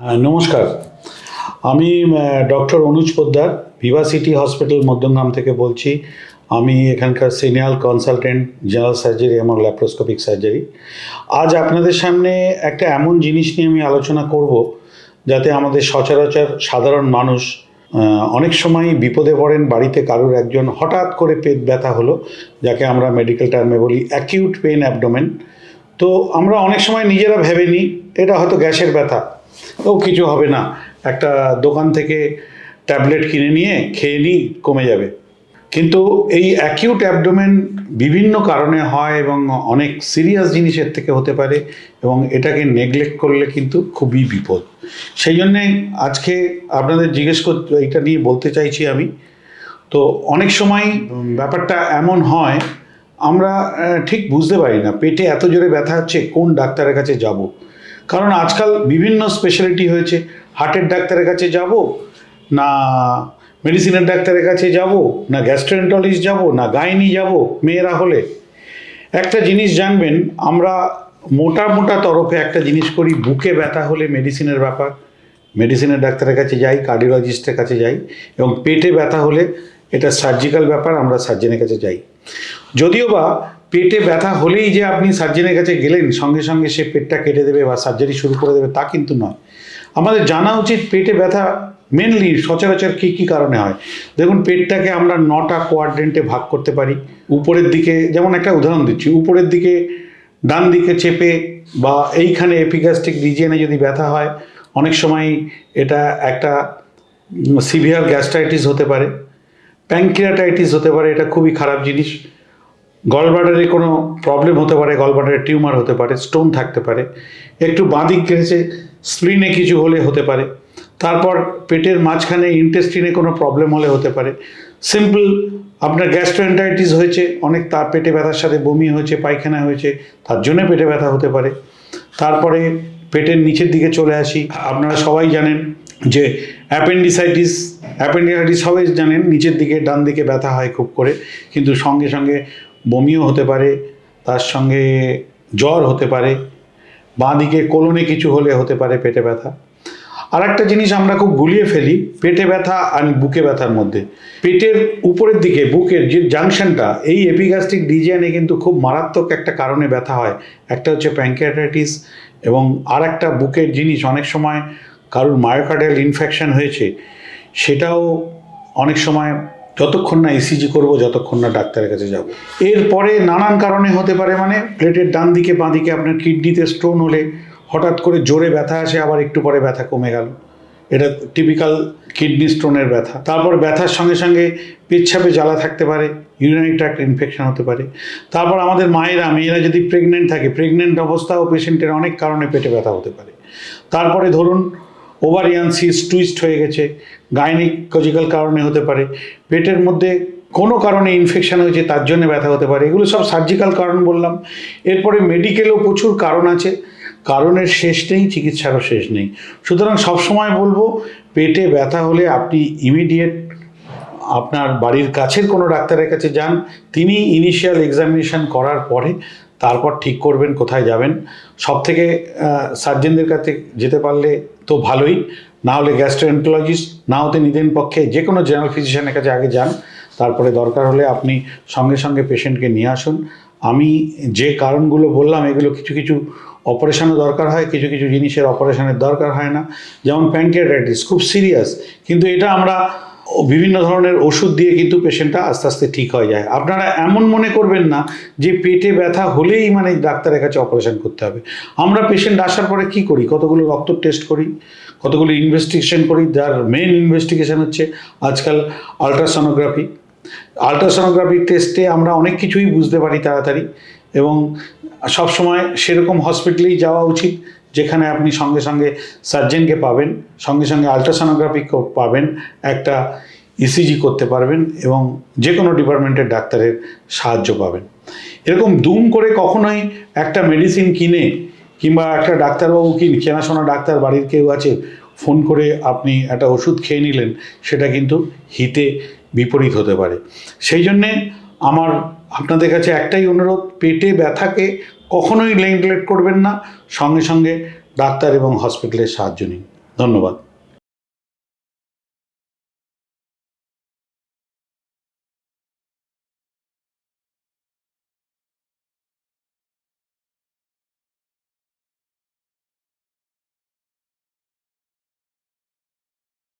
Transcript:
হ্যাঁ, নমস্কার। আমি doctor Anuj Poddar Viva City hospital Madhyamgram থেকে বলছি। আমি এখানকার সিনিয়র কনসালটেন্ট জেনারেল সার্জারি এবং ল্যাপ্রোস্কোপিক সার্জারি। আজ আপনাদের সামনে একটা এমন জিনিস নিয়ে আমি আলোচনা করব যাতে আমাদের সচরাচর সাধারণ মানুষ অনেক সময় বিপদে পড়েন বাড়িতে কারোর একজন হঠাৎ করে পেট ব্যথা হলো যাকে আমরা মেডিকেল টার্মে বলি অ্যাকিউট পেন অ্যাবডোমেন তো আমরা অনেক সময় নিজেরা ভেবে নিই এটা হয়তো গ্যাসের ব্যথা। ও কিছু হবে না। একটা দোকান থেকে ট্যাবলেট কিনে নিয়ে খেয়ে নিই কমে যাবে। কিন্তু এই অ্যাকিউট অ্যাবডোমেন বিভিন্ন কারণে হয় এবং অনেক সিরিয়াস জিনিসের থেকে হতে পারে এবং এটাকে নেগলেক্ট করলে কিন্তু খুবই বিপদ। সেই জন্যে আজকে আপনাদের জিজ্ঞেস কর এটা নিয়ে বলতে চাইছি আমি। তো অনেক সময় ব্যাপারটা এমন হয়, আমরা ঠিক বুঝতে পারি না, পেটে এত জোরে ব্যথা হচ্ছে, কোন ডাক্তারের কাছে যাব? কারণ আজকাল বিভিন্ন স্পেশালিটি হয়েছে। হার্টের ডাক্তারের কাছে যাব, না মেডিসিনের ডাক্তারের কাছে যাব, না গ্যাস্ট্রেন্টলিস্ট যাব, না গাইনি যাব, মেয়েরা হলে। একটা জিনিস জানবেন, আমরা মোটা মোটা তরফে একটা জিনিস করি, বুকে ব্যথা হলে মেডিসিনের ব্যাপার। মেডিসিনের ডাক্তারের কাছে যাই কার্ডিওলজিস্টের কাছে যাই, এবং পেটে ব্যথা হলে এটা সার্জিক্যাল ব্যাপার, আমরা সার্জেনের কাছে যাই। যদিও বা পেটে ব্যথা হলেই যে আপনি সার্জেনের কাছে গেলেন, সঙ্গে সঙ্গে সে পেটটা কেটে দেবে বা সার্জারি শুরু করে দেবে, তা কিন্তু নয়। আমাদের জানা উচিত পেটে ব্যথা মেনলি সচরাচর কী কী কারণে হয়? দেখুন, পেটটাকে আমরা নটা কোয়াড্রেন্টে ভাগ করতে পারি। উপরের দিকে, যেমন একটা উদাহরণ দিচ্ছি, উপরের দিকে ডান দিকে চেপে বা এইখানে এপিগাস্টিক রিজিয়নে যদি ব্যথা হয়, অনেক সময় এটা একটা সিভিয়ার গ্যাস্ট্রাইটিস হতে পারে প্যাঙ্ক্রিয়াটাইটিস হতে পারে, এটা খুবই খারাপ জিনিস। গলব্লাডারে কোনো প্রবলেম হতে পারে গলব্লাডারে টিউমার হতে পারে স্টোন থাকতে পারে, একটু বাঁদিক গেছে স্প্লিনে কিছু হলে হতে পারে, তারপর পেটের মাঝখানে ইন্টেস্টিনে কোনো প্রবলেম হলে হতে পারে সিম্পল আপনার গ্যাস্ট্রোএন্টাইটিস হয়েছে, অনেক তার পেটে ব্যথার সাথে বমি হয়েছে, পায়খানা হয়েছে, তার জন্য পেটে ব্যথা হতে পারে, তারপরে পেটের নিচের দিকে চলে আসি, আপনারা সবাই জানেন যে অ্যাপেন্ডিসাইটিস অ্যাপেন্ডিসাইটিস সবাই জানেন, নিচের দিকে ডান দিকে ব্যথা হয় খুব করে, কিন্তু সঙ্গে সঙ্গে বমিও হতে পারে, তার সঙ্গে জ্বর হতে পারে বাঁ দিকে কোলনে কিছু হলে হতে পারে পেটে ব্যথা। আর একটা জিনিস আমরা খুব গুলিয়ে ফেলি, পেটে ব্যথা আর বুকে ব্যথার মধ্যে। পেটের উপরের দিকে, বুকের যে জাংশনটা, এই এপিগাস্টিক ডিজিয়ানে কিন্তু খুব মারাত্মক একটা কারণে ব্যথা হয়। একটা হচ্ছে প্যাঙ্কিয়াটাইটিস এবং আর একটা বুকের জিনিস, অনেক সময় কারোর মায়োকার্ডিয়াল ইনফেকশন হয়েছে, সেটাও অনেক সময় যতক্ষণ না ইসিজি করব, যতক্ষণ না ডাক্তারের কাছে যাব। এরপরে নানান কারণে হতে পারে মানে প্লেটের ডান দিকে, বাঁ দিকে আপনার কিডনিতে স্টোন হলে হঠাৎ করে জোরে ব্যথা আসে, আবার একটু পরে ব্যথা কমে গেল। এটা টিপিক্যাল কিডনি স্টোনের ব্যথা। তারপর ব্যথার সঙ্গে সঙ্গে পেচ্ছাপে জ্বালা থাকতে পারে ইউরিনারি ট্র্যাক্ট ইনফেকশন হতে পারে। তারপর আমাদের মায়েরা, মেয়েরা যদি প্রেগনেন্ট থাকে প্রেগনেন্ট অবস্থাও পেশেন্টের অনেক কারণে পেটে ব্যথা হতে পারে। তারপরে ধরুন ওভারিয়ান সিস টুইস্ট হয়ে গেছে গাইনিকোজিক্যাল কারণে হতে পারে, পেটের মধ্যে কোনো কারণে ইনফেকশান হয়েছে তার জন্য ব্যথা হতে পারে, এগুলো সব সার্জিক্যাল কারণ বললাম। এরপরে মেডিকেলও প্রচুর কারণ আছে, কারণের শেষ নেই, চিকিৎসারও শেষ নেই। সুতরাং সবসময় বলব, পেটে ব্যথা হলে আপনি ইমিডিয়েট আপনার বাড়ির কাছের কোনো ডাক্তারের কাছে যান, তিনি ইনিশিয়াল এক্সামিনেশন করার পরে তারপর ঠিক করবেন কোথায় যাবেন। সব থেকে সার্জেনদের কাছে যেতে পারলে তো ভালোই। না হলে গ্যাস্ট্রোএন্টোলজিস্ট না হতে নিদেন পক্ষে যে কোনো জেনারেল ফিজিশিয়ানের কাছে আগে যান। তারপরে দরকার হলে আপনি সঙ্গে সঙ্গে পেশেন্টকে নিয়ে আসুন। আমি যে কারণগুলো বললাম, এগুলো কিছু কিছু অপারেশানও দরকার হয়, কিছু কিছু জিনিসের অপারেশানের দরকার হয় না। যেমন প্যাঙ্কিয়াটাইটিস খুব সিরিয়াস কিন্তু এটা আমরা বিভিন্ন ধরনের ওষুধ দিয়ে কিন্তু পেশেন্টটা আস্তে আস্তে ঠিক হয়ে যায়। আপনারা এমন মনে করবেন না যে পেটে ব্যথা হলেই মানে ডাক্তারের কাছে অপারেশন করতে হবে। আমরা পেশেন্ট আসার পরে কি করি? কতগুলো রক্ত টেস্ট করি? কতগুলো ইনভেস্টিগেশন করি? যার মেন ইনভেস্টিগেশন হচ্ছে আজকাল আলট্রাসোনোগ্রাফি আলট্রাসোনোগ্রাফি টেস্টে আমরা অনেক কিছুই বুঝতে পারি তাড়াতাড়ি এবং সবসময় সেরকম হসপিটালেই যাওয়া উচিত। যেখানে আপনি সঙ্গে সঙ্গে সার্জেনকে পাবেন, সঙ্গে সঙ্গে আলট্রাসোনোগ্রাফি পাবেন, একটা ইসিজি করতে পারবেন এবং যে কোনো ডিপার্টমেন্টের ডাক্তারের সাহায্য পাবেন। এরকম দুম করে কখনোই একটা মেডিসিন কিনে কিংবা একটা ডাক্তারবাবু কিন চেনাশোনা ডাক্তার বাড়ির কেউ আছে, ফোন করে আপনি একটা ওষুধ খেয়ে নিলেন, সেটা কিন্তু হিতে বিপরীত হতে পারে। সেই জন্যে আমার আপনাদের কাছে একটাই অনুরোধ, পেটে ব্যথাকে কখনোই নেগলেক্ট করবেন না। সঙ্গে সঙ্গে ডাক্তার এবং হসপিটালের সাহায্য নিন। ধন্যবাদ।